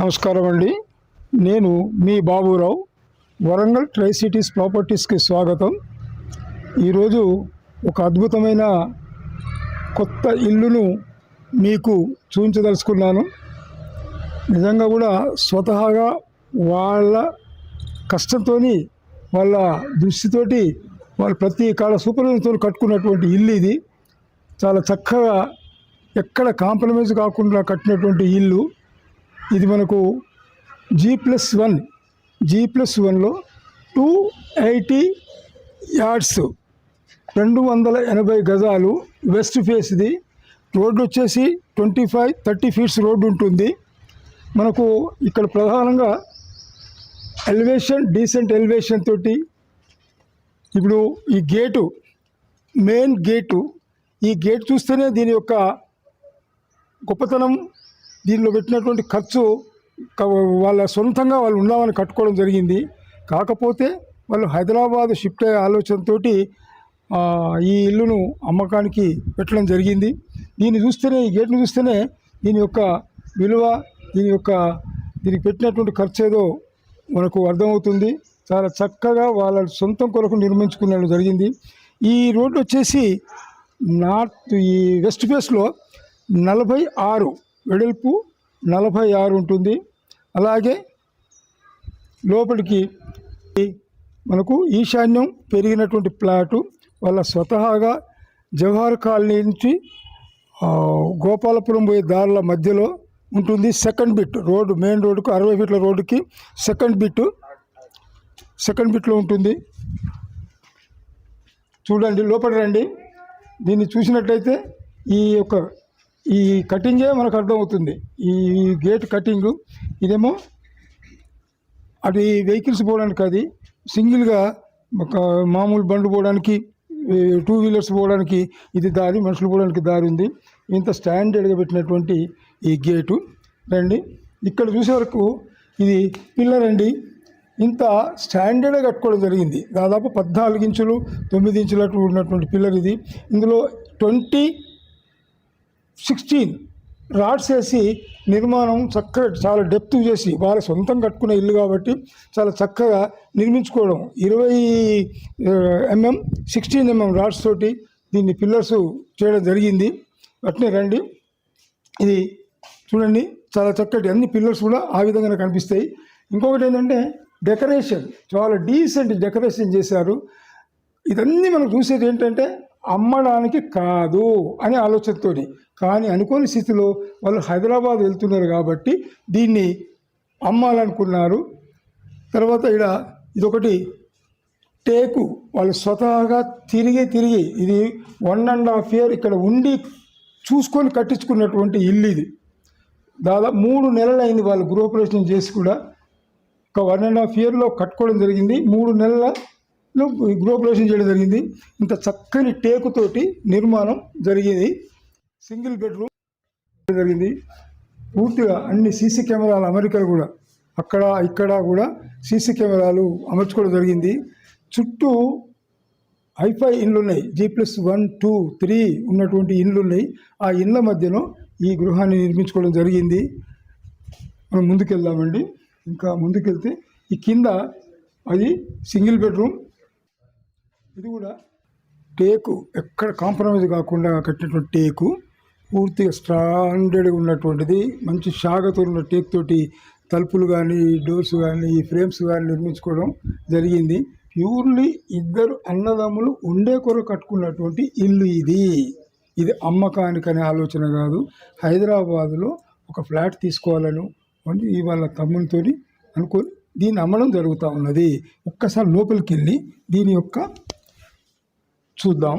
నమస్కారం అండి. నేను మీ బాబురావు వరంగల్ ట్రై సిటీస్ ప్రాపర్టీస్కి స్వాగతం. ఈరోజు ఒక అద్భుతమైన కొత్త ఇల్లును మీకు చూపించదలుచుకున్నాను. నిజంగా కూడా స్వతహాగా వాళ్ళ కష్టంతో వాళ్ళ దృష్టితోటి వాళ్ళు ప్రతి కాల సూపర్తో కట్టుకున్నటువంటి ఇల్లు ఇది. చాలా చక్కగా ఎక్కడ కాంప్రమైజ్ కాకుండా కట్టినటువంటి ఇల్లు. ఇది మనకు G plus one G plus వన్లో టూ ఎయిటీ యార్డ్స్ రెండు వందల ఎనభై గజాలు వెస్ట్ ఫేస్ది రోడ్డు వచ్చేసి twenty five thirty feets road ఉంటుంది. మనకు ఇక్కడ ప్రధానంగా ఎలివేషన్ డీసెంట్ ఎలివేషన్ తోటి ఇప్పుడు ఈ గేటు మెయిన్ గేటు ఈ గేట్ చూస్తేనే దీని యొక్క గొప్పతనం దీనిలో పెట్టినటువంటి ఖర్చు వాళ్ళ సొంతంగా వాళ్ళు ఉన్నామని కట్టుకోవడం జరిగింది. కాకపోతే వాళ్ళు హైదరాబాద్ షిఫ్ట్ అయ్యే ఆలోచనతో ఈ ఇల్లును అమ్మకానికి పెట్టడం జరిగింది. దీన్ని చూస్తేనే ఈ గేట్ను చూస్తేనే దీని యొక్క విలువ దీని యొక్క దీనికి పెట్టినటువంటి ఖర్చు ఏదో మనకు అర్థమవుతుంది. చాలా చక్కగా వాళ్ళ సొంతం కొరకు నిర్మించుకునడం జరిగింది. ఈ రోడ్డు వచ్చేసి నార్త్ ఈ వెస్ట్ ఫేస్లో నలభై ఆరు వెడల్పు నలభై ఆరు ఉంటుంది. అలాగే లోపలికి మనకు ఈశాన్యం పెరిగినటువంటి ప్లాటు వాళ్ళ స్వతహాగా జవహర్ కాలనీ నుంచి గోపాలపురం పోయే దారుల మధ్యలో ఉంటుంది. సెకండ్ బిట్ రోడ్డు మెయిన్ రోడ్డుకు అరవై ఫీట్ల రోడ్డుకి సెకండ్ బిట్ సెకండ్ బిట్లో ఉంటుంది. చూడండి లోపల రండి. దీన్ని చూసినట్లయితే ఈ యొక్క ఈ కటింగే మనకు అర్థమవుతుంది. ఈ గేట్ కటింగు ఇదేమో అది వెహికల్స్ పోవడానికి అది సింగిల్గా ఒక మామూలు బండ్లు పోవడానికి టూ వీలర్స్ పోవడానికి ఇది దారి మనుషులు పోవడానికి దారి ఉంది. ఇంత స్టాండర్డ్గా పెట్టినటువంటి ఈ గేటు. రండి. ఇక్కడ చూసే వరకు ఇది పిల్లర్ అండి. ఇంత స్టాండర్డ్గా కట్టుకోవడం జరిగింది. దాదాపు పద్నాలుగు ఇంచులు తొమ్మిది ఇంచులకు ఉన్నటువంటి పిల్లర్ ఇది. ఇందులో ట్వంటీ సిక్స్టీన్ రాడ్స్ వేసి నిర్మాణం చక్కగా చాలా డెప్త్ చేసి వాళ్ళ సొంతం కట్టుకునే ఇల్లు కాబట్టి చాలా చక్కగా నిర్మించుకోవడం. ఇరవై ఎంఎం సిక్స్టీన్ ఎంఎం రాడ్స్ తోటి దీన్ని పిల్లర్స్ చేయడం జరిగింది. అట్నే రండి. ఇది చూడండి చాలా చక్కటి అన్ని పిల్లర్స్ కూడా ఆ విధంగానే కనిపిస్తాయి. ఇంకొకటి ఏంటంటే డెకరేషన్ చాలా డీసెంట్ డెకరేషన్ చేశారు. ఇదన్నీ మనం చూసేది ఏంటంటే అమ్మడానికి కాదు అనే ఆలోచనతో కానీ అనుకోని స్థితిలో వాళ్ళు హైదరాబాద్ వెళ్తున్నారు కాబట్టి దీన్ని అమ్మాలనుకున్నారు. తర్వాత ఇక్కడ ఇదొకటి టేకు వాళ్ళు స్వతహాగా తిరిగి తిరిగి ఇది వన్ అండ్ హాఫ్ ఇయర్ ఇక్కడ ఉండి చూసుకొని కట్టించుకున్నటువంటి ఇల్లు ఇది. దాదాపు మూడు నెలలు అయింది వాళ్ళు గృహప్రవేశం చేసి కూడా. ఒక వన్ అండ్ హాఫ్ ఇయర్లో కట్టుకోవడం జరిగింది. మూడు నెలల గృహప్రవేశం చేయడం జరిగింది. ఇంత చక్కని టేకుతోటి నిర్మాణం జరిగింది. సింగిల్ బెడ్రూమ్ జరిగింది. పూర్తిగా అన్ని సీసీ కెమెరాలు అమెరికాలు కూడా అక్కడ ఇక్కడ కూడా సీసీ కెమెరాలు అమర్చుకోవడం జరిగింది. చుట్టూ హైఫై ఇండ్లు ఉన్నాయి. G plus one two three ఉన్నటువంటి ఇండ్లు ఉన్నాయి. ఆ ఇండ్ల మధ్యలో ఈ గృహాన్ని నిర్మించుకోవడం జరిగింది. మనం ముందుకెళ్దామండి. ఇంకా ముందుకెళ్తే ఈ కింద అది సింగిల్ బెడ్రూమ్ ఇది కూడా టేకు ఎక్కడ కాంప్రమైజ్ కాకుండా కట్టినటువంటి టేకు పూర్తిగా స్టాండర్డ్గా ఉన్నటువంటిది మంచి షాగతో ఉన్న టేక్ తోటి తలుపులు కానీ డోర్స్ కానీ ఫ్రేమ్స్ కానీ నిర్మించుకోవడం జరిగింది. ప్యూర్లీ ఇద్దరు అన్నదమ్ములు ఉండే కొర కట్టుకున్నటువంటి ఇల్లు ఇది. ఇది అమ్మకానికనే ఆలోచన కాదు. హైదరాబాదులో ఒక ఫ్లాట్ తీసుకోవాలను అని ఇవాళ వాళ్ళ తమ్మునితో అనుకొని దీన్ని అమ్మడం జరుగుతూ ఉన్నది. ఒక్కసారి లోపలికి వెళ్ళి దీని యొక్క చూద్దాం.